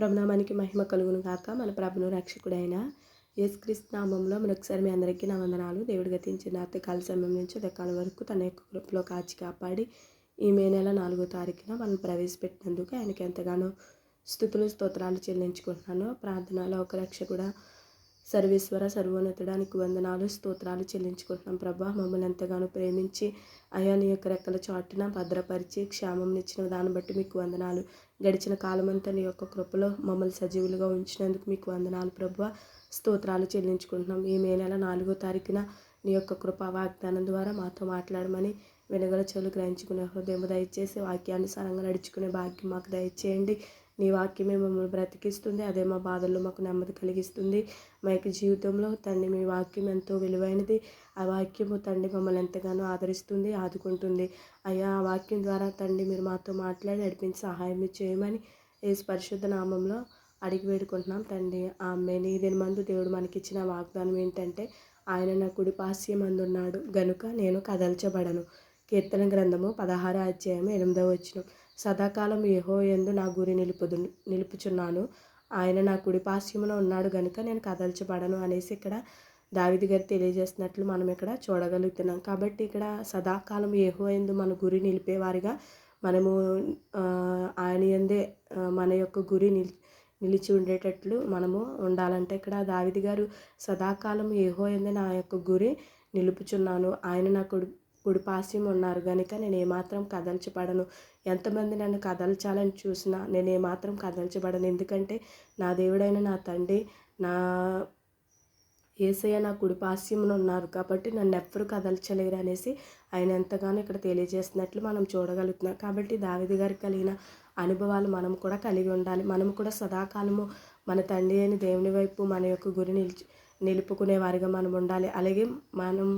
ప్రభునామానికి మహిమ కలుగును కాక మన ప్రభును రక్షకుడైన యేసుక్రీస్తు నామంలో మరొకసారి మీ అందరికీ నా వందనాలు. దేవుడు గతించిన అర్థకాల సమయం నుంచి ఉదయకాలం వరకు తన యొక్క గ్రూప్లో కాచి కాపాడి ఈ మే నెల నాలుగో తారీఖున మనం ప్రవేశపెట్టినందుకు ఆయనకి ఎంతగానో స్థుతులు స్తోత్రాలు చెల్లించుకుంటున్నాను. ప్రార్థనలో ఒక రక్షకుడ సర్వేశ్వర సర్వోన్నతుడానికి వందనాలు స్తోత్రాలు చెల్లించుకుంటున్నాం. ప్రభా మమ్మల్ని ఎంతగానో ప్రేమించి అయా నీ యొక్క రెక్కల చాటున భద్రపరిచి క్షేమం ఇచ్చిన దాన్ని బట్టి మీకు వందనాలు. గడిచిన కాలమంతా నీ యొక్క కృపలో మమ్మల్ని సజీవులుగా ఉంచినందుకు మీకు వందనాలు. ప్రభు స్తోత్రాలు చెల్లించుకుంటున్నాం. ఈ మే నెల నాలుగో తారీఖున నీ యొక్క కృపా వాగ్దానం ద్వారా మాతో మాట్లాడమని వెనుగల చెవులు గ్రహించుకునే హృదయం దయచేసి వాక్యానుసారంగా నడుచుకునే భాగ్యం మాకు దయచేయండి. నీ వాక్యమే మమ్మల్ని బ్రతికిస్తుంది. అదే మా బాధల్లో మాకు నెమ్మది కలిగిస్తుంది. మా యొక్క జీవితంలో తండ్రి మీ వాక్యం ఎంతో విలువైనది. ఆ వాక్యము తండ్రి మమ్మల్ని ఎంతగానో ఆదరిస్తుంది ఆదుకుంటుంది. అయ్యా ఆ వాక్యం ద్వారా తండ్రి మీరు మాతో మాట్లాడి నడిపించి సహాయం చేయమని ఏ పరిశుద్ధ నామంలో అడిగి వేడుకుంటున్నాం తండ్రి. ఆమె దీని మందు దేవుడు మనకిచ్చిన వాగ్దానం ఏంటంటే ఆయన నా కుడి పాస్యమందున్నాడు గనుక నేను కదల్చబడను. కీర్తన గ్రంథము పదహారు అధ్యాయం ఎనిమిదవ వచ్చిన సదాకాలం ఏహో ఎందు నా గురి నిలుపుదు నిలుపుచున్నాను. ఆయన నా కుడి పాశ్యమున ఉన్నాడు కనుక నేను కదల్చబడను అనేసి ఇక్కడ దావిది గారు తెలియజేస్తున్నట్లు మనం ఇక్కడ చూడగలుగుతున్నాం. కాబట్టి ఇక్కడ సదాకాలం ఏహో ఎందు మన గురి నిలిపేవారిగా మనము ఆయన ఎందే మన యొక్క గురి నిలి నిలిచి ఉండేటట్లు మనము ఉండాలంటే ఇక్కడ దావిది గారు సదాకాలం ఏహో ఎందే నా యొక్క గురి నిలుపుచున్నాను. ఆయన నా కుడి కుడిపాస్యం ఉన్నారు. కనుక నేను ఏమాత్రం కదల్చబడను. ఎంతమంది నన్ను కదల్చాలని చూసినా నేను ఏమాత్రం కదల్చబడను. ఎందుకంటే నా దేవుడైన నా తండ్రి నా ఏసయ్య నా కుడిపాస్యమును ఉన్నారు కాబట్టి నన్ను ఎవ్వరు కదల్చలేరు అనేసి ఆయన ఎంతగానో ఇక్కడ తెలియజేస్తున్నట్లు మనం చూడగలుగుతున్నాం. కాబట్టి దావిది గారికి కలిగిన అనుభవాలు మనం కూడా కలిగి ఉండాలి. మనం కూడా సదాకాలము మన తండ్రి అయిన దేవుని వైపు మన యొక్క గురి నిలిచి నిలుపుకునే వారిగా మనం ఉండాలి. అలాగే మనం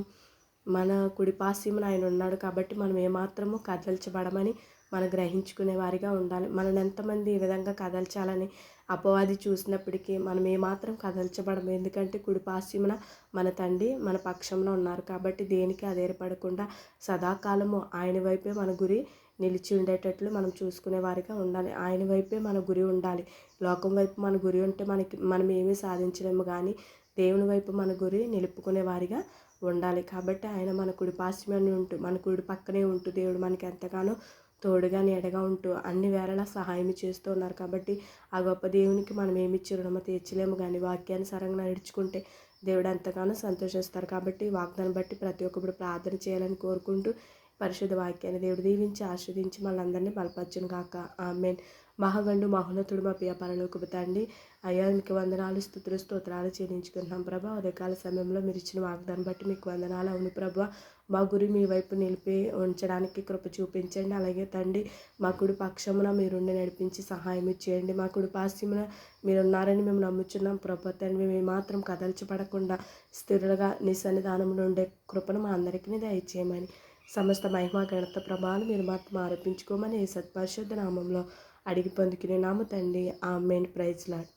మన కుడి పాస్యమున ఆయన ఉన్నాడు కాబట్టి మనం ఏమాత్రము కదల్చబడమని మనం గ్రహించుకునే వారిగా ఉండాలి. మనల్ని ఎంతమంది ఈ విధంగా కదల్చాలని అపవాది చూసినప్పటికీ మనం ఏమాత్రం కదల్చబడము. ఎందుకంటే కుడి పాస్యమున మన తండ్రి మన పక్షంలో ఉన్నారు కాబట్టి దేనికి అదేరపడకుండా సదాకాలము ఆయన వైపే మన గురి నిలిచి ఉండేటట్లు మనం చూసుకునే వారిగా ఉండాలి. ఆయన వైపే మన గురి ఉండాలి. లోకం వైపు మన గురి ఉంటే మనకి మనం ఏమీ సాధించలేము కానీ దేవుని వైపు మన గురి నిలుపుకునే వారిగా ఉండాలి. కాబట్టి ఆయన మన కుడి పాశ్చిమని ఉంటూ మన కుడి పక్కనే ఉంటూ దేవుడు మనకి ఎంతగానో తోడుగా నీడగా ఉంటూ అన్ని వేళలా సహాయం చేస్తూ ఉన్నారు. కాబట్టి ఆ గొప్ప దేవునికి మనం ఏమి రుణమ తీర్చలేము. కానీ వాక్యానుసారంగా నడుచుకుంటే దేవుడు ఎంతగానో సంతోషిస్తారు. కాబట్టి వాగ్దాన్ని బట్టి ప్రతి ఒక్కరు ప్రార్థన చేయాలని కోరుకుంటూ పరిశుద్ధ వాక్యాన్ని దేవుడు దీవించి ఆస్వాదించి మనందరినీ బలపరచును కాక ఆమెన్. మహాగండు మహోన్నతుడు మా పియ పరలోకి తండ్రి అయ్యా మీకు వందనాలు స్థుతులు స్తోత్రాలు చెల్లించుకుంటున్నాం ప్రభా. ఉదయకాల సమయంలో మీరు ఇచ్చిన వాగ్దానం బట్టి మీకు వందనాలు అవును ప్రభా. మా గురి మీ వైపు నిలిపి ఉంచడానికి కృప చూపించండి. అలాగే తండ్రి మా కుడి పక్షమున మీరుండి నడిపించి సహాయం చేయండి. మా కుడి పాశ్యమున మీరున్నారని మేము నమ్ముచున్నాం ప్రభా తండ్రి. మేము మాత్రం కదల్చిపడకుండా స్థిరులుగా నీ సన్నిధానంలో ఉండే కృపను మా అందరికీ దయచేయమని సమస్త మహిమా గణత ప్రభావాలు మీరు మాత్రం ఆరోపించుకోమని సత్పరిశుద్ధ నామంలో అడిగి పొందుకునే నామ తండ్రి. ఆ మెయిన్ ప్రైజ్ లాడ్